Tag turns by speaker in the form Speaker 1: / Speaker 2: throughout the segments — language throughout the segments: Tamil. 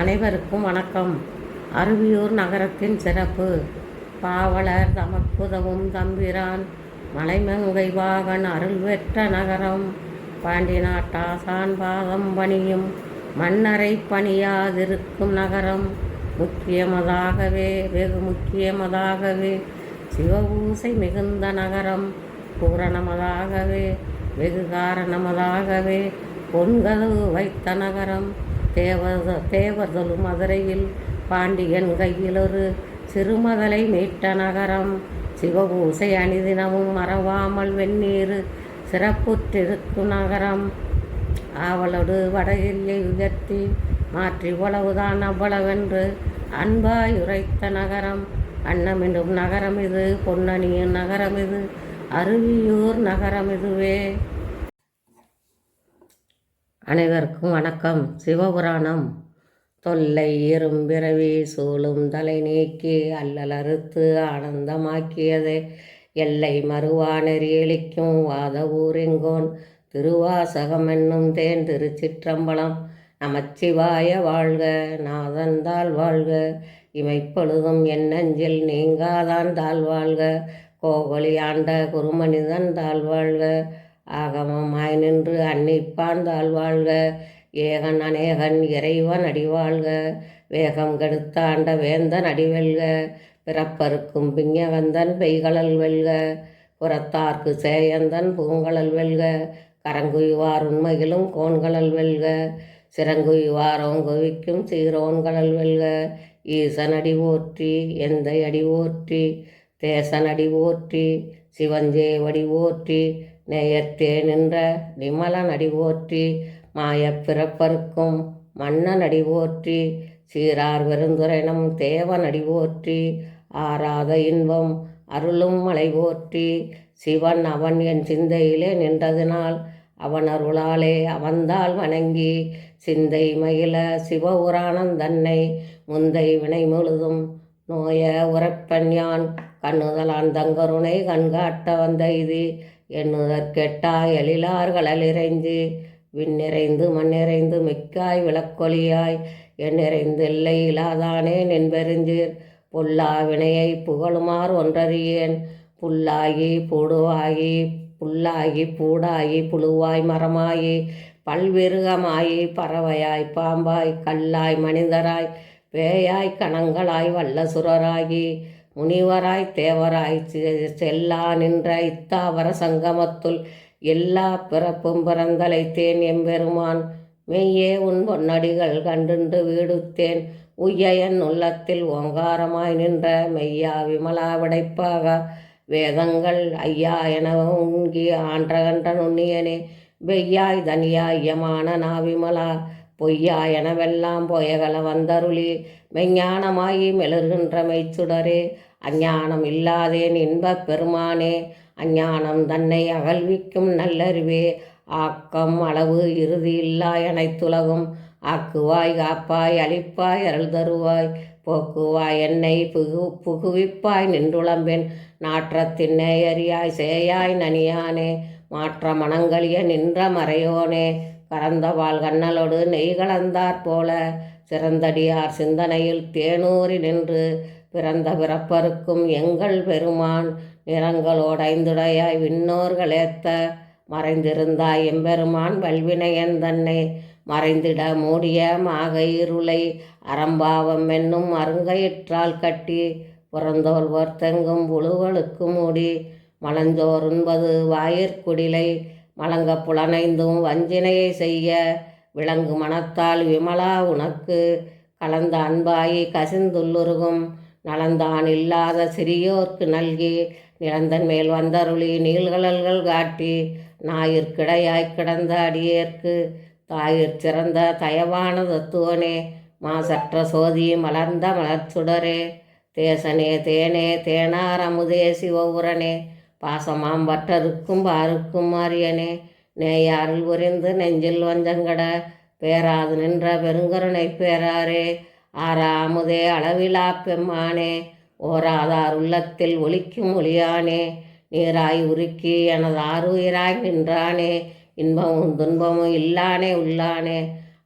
Speaker 1: அனைவருக்கும் வணக்கம் அருவியூர் நகரத்தின் சிறப்பு பாவலர் தமக்குதவும் தம்பிரான் மலைமங்கை வாகன் அருள் பெற்ற நகரம் பாண்டி நாட்டாசான் பாதம் பணியும் மன்னரை பணியாதிருக்கும் நகரம் முக்கியமதாகவே வெகு முக்கியமதாகவே சிவபூசை மிகுந்த நகரம் பூரணமதாகவே வெகு காரணமதாகவே பொன்கதவு வைத்த நகரம் தேவத தேவர்களும் மதுரையில் பாண்டியன் கையில் ஒரு சிறுமதலை மீட்ட நகரம் சிவபூசை அணிதினமும் மறவாமல் வெந்நீர் சிறப்புற்றிருக்கும் நகரம் அவளோடு வடகிரியை உயர்த்தி மாற்றி இவ்வளவுதான் அவ்வளவென்று அன்பாயுரைத்த உரைத்த நகரம் அன்னமிடும் நகரம் இது பொன்னணியின் நகரம் இது அருவியூர் நகரம் இதுவே
Speaker 2: அனைவருக்கும் வணக்கம் சிவபுராணம் தொல்லை ஏறும் பிறவி சூழும் தலை நீக்கி அல்லலறுத்து ஆனந்தமாக்கியதே எல்லை மறுவானறி எழிக்கும் வாத ஊரெங்கோன் திருவாசகம் என்னும் தேன் திருச்சிற்றம்பலம் நமச்சிவாய வாழ்க நாதந்தாள் வாழ்க இமைப்பொழுதும் என்னஞ்சில் நீங்காதான் தாழ்வாழ்க வாழ்க கோகொலி ஆண்ட குருமனிதன் தாழ் வாழ்க ஆகமமாய் நின்று அன்னிப்பார்ந்தால் வாழ்க ஏகன் அநேகன் இறைவன் அடிவாழ்க வேகம் கெடுத்த ஆண்ட வேந்தன் அடிவெல்க பிறப்பருக்கும் பிஞ்சவந்தன் பெய்களல் வெல்க புறத்தார்க்கு சேயந்தன் பூங்கழல் வெல்க கரங்குய்வார் உண்மையிலும் கோண்களல் வெல்க சிறங்குய்வாரோங் குவிக்கும் சீரோன்களல் வெல்க ஈசனடி ஓற்றி எந்தை அடி ஓற்றி தேசனடி ஓற்றி சிவஞ்சேவடி ஓற்றி நேயத்தே நின்ற விமல நடிவோற்றி மாயப் பிறப்பருக்கும் மன்ன நடிவோற்றி சீரார் பெருந்துரைனம் தேவ நடிவோற்றி ஆராத இன்பம் அருளும் மலை போற்றி சிவன் அவன் என் சிந்தையிலே நின்றதினால் அவன் அருளாலே அவந்தால் வணங்கி சிந்தை மயில சிவ உராணம் தன்னை முந்தை வினை முழுதும் நோய உரப்பன்யான் யான் கண்ணுதலான் தங்கருணை கண்காட்ட வந்த இது எண்ணுதற்கெட்டாய் கெட்டாய் எழிலார்களலிறைஞ்சு விண்ணிறைந்து மண்ணிறைந்து மிக்காய் விளக்கொலியாய் எண்ணிறைந்து இல்லை இலாதானே நின்பெருஞ்சீர் புல்லா வினையை புகழுமாறு ஒன்றறியேன் புல்லாகி பூடுவாகி புல்லாகி பூடாகி புழுவாய் மரமாயி பல்விருகமாயி பறவையாய் பாம்பாய் கல்லாய் மனிதராய் பேயாய் கணங்களாய் வல்லசுரராகி முனிவராய் தேவராய் செல்லா நின்ற இத்தாவர சங்கமத்துள் எல்லா பிறப்பும் பிறந்தலைத்தேன் எம்பெருமான் மெய்யே உன் பொன்னடிகள் கண்டுண்டு வீடுத்தேன் உய்யன் உள்ளத்தில் ஓங்காரமாய் நின்ற மெய்யா விமலா விடைப்பாக வேதங்கள் ஐயா என உங்கி ஆன்றகன்ற நுண்ணியனே வெய்யாய் தனியாயமான நா விமலா பொய்யா எனவெல்லாம் பொயகல வந்தருளி மெஞ்ஞானமாயி மெழுகின்ற மெய்ச்சுடரே அஞ்ஞானம் இல்லாதேன் இன்பப் பெருமானே அஞ்ஞானம் தன்னை அகழ்விக்கும் நல்லறிவே ஆக்கம் அளவு இறுதி இல்லாய் அனைத்துலகும் ஆக்குவாய் காப்பாய் அழிப்பாய் அருள் தருவாய் போக்குவாய் என்னை புகு புகுவிப்பாய் நின்றுளம்பேன் நாற்றத்தின் நேயறியாய் சேயாய் நனியானே மாற்ற மனங்களிய நின்ற மறையோனே வாழ் கண்ணலோடு நெய் கலந்தாற் போல சிறந்தடியார் சிந்தனையில் தேனூறி நின்று பிறந்த பிறப்பருக்கும் எங்கள் பெருமான் நிறங்களோடைந்துடையாய் விண்ணோர்களேத்த மறைந்திருந்தாய் எம்பெருமான் வல்வினையன் தன்னை மறைந்திட மூடிய மாக இருளை அறம்பாவம் என்னும் அருங்கையிற்றால் கட்டி புறந்தோல் ஒருத்தெங்கும் புழுவலுக்கு மூடி மலஞ்சோருண்பது வாயிற்குடிலை மலங்க புலனைந்தும் வஞ்சினையை செய்ய விளங்கு மனத்தால் விமலா உனக்கு கலந்த அன்பாயி கசிந்துள்ளுருகும் நலந்தான் இல்லாத சிறியோர்க்கு நல்கி நிலந்தன் மேல் வந்தருளி நீள்கழல்கள் காட்டி நாயிற்கிடையாய் கிடந்த அடியேற்கு தாயிற் சிறந்த தயவான தத்துவனே மாசற்ற சோதி மலர்ந்த மலர்ச்சுடரே தேசனே தேனே தேனார் அமுதே சிவபுரனே பாசமாம் வற்றருக்கும் பாருக்கும் மாரியனே நேயாரில் உறிந்து நெஞ்சில் வஞ்சங்கட பேராது நின்ற பெருங்கருணை பேராரே ஆறாமுதே அளவிலா பெம்மானே ஓராதார் உள்ளத்தில் ஒலிக்கும் ஒளியானே நீராய் உருக்கி எனது ஆறுயிராய் நின்றானே இன்பமும் துன்பமும் இல்லானே உள்ளானே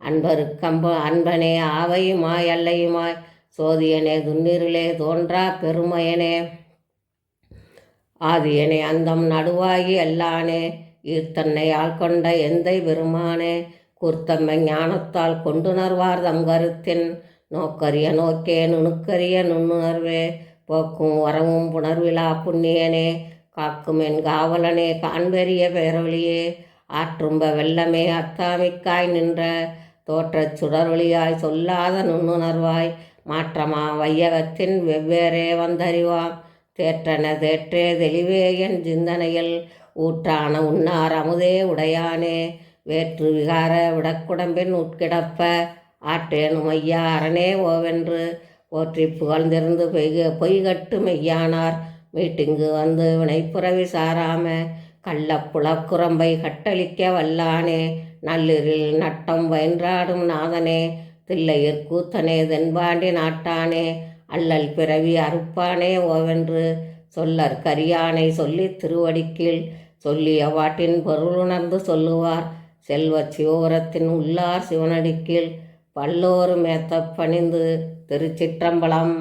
Speaker 2: அன்பருக்கம்ப அன்பனே ஆவையுமாய் அல்லையுமாய் சோதியனே துன்னிருளே தோன்றா பெருமையனே ஆதியனே அந்தம் நடுவாகி ஈர்த்தன்னை ஈர்த்தன்னையால் கொண்ட எந்தை பெருமானே கூர்த்தம்மை ஞானத்தால் கொண்டுணர்வார்தம் கருத்தின் நோக்கரிய நோக்கே நுணுக்கரிய நுண்ணுணர்வே போக்கும் வரவும் புணர்விழா புண்ணியனே காக்கும் என் காவலனே காண்பெரிய பேரொழியே ஆற்றும்ப வெள்ளமே அத்தாமிக்காய் நின்ற தோற்றச் சுடர்வழியாய் சொல்லாத நுண்ணுணர்வாய் மாற்றமா வையகத்தின் வெவ்வேறே வந்தறிவாம் தேற்றன தேற்றே தெளிவே என் சிந்தனையில் ஊற்றான உன்னார் அமுதே உடையானே வேற்று விகார விடக்குடம்பின் உட்கிடப்ப ஆட்டேனும் ஐயா அரணே ஓவென்று போற்றி புகழ்ந்திருந்து பொய்க பொய்கட்டு மெய்யானார் மீட்டிங்கு வந்து வினைப்புறவி சாராம கள்ளப்புலக்குரம்பை கட்டளிக்க வல்லானே நள்ளிரில் நட்டம் வயன்றாடும் நாதனே தில்லையர் கூத்தனே தென்பாண்டி நாட்டானே அல்லல் பிறவி அறுப்பானே ஓவென்று சொல்லற் கரியானை சொல்லி திருவடிக்கில் சொல்லிய வாட்டின் பொருளுணர்ந்து சொல்லுவார் செல்வ சிவோரத்தின் உள்ளார் சிவனடிக்கீழ் வல்லோர் மேத்த பணிந்து திருச்சிற்றம்பலம்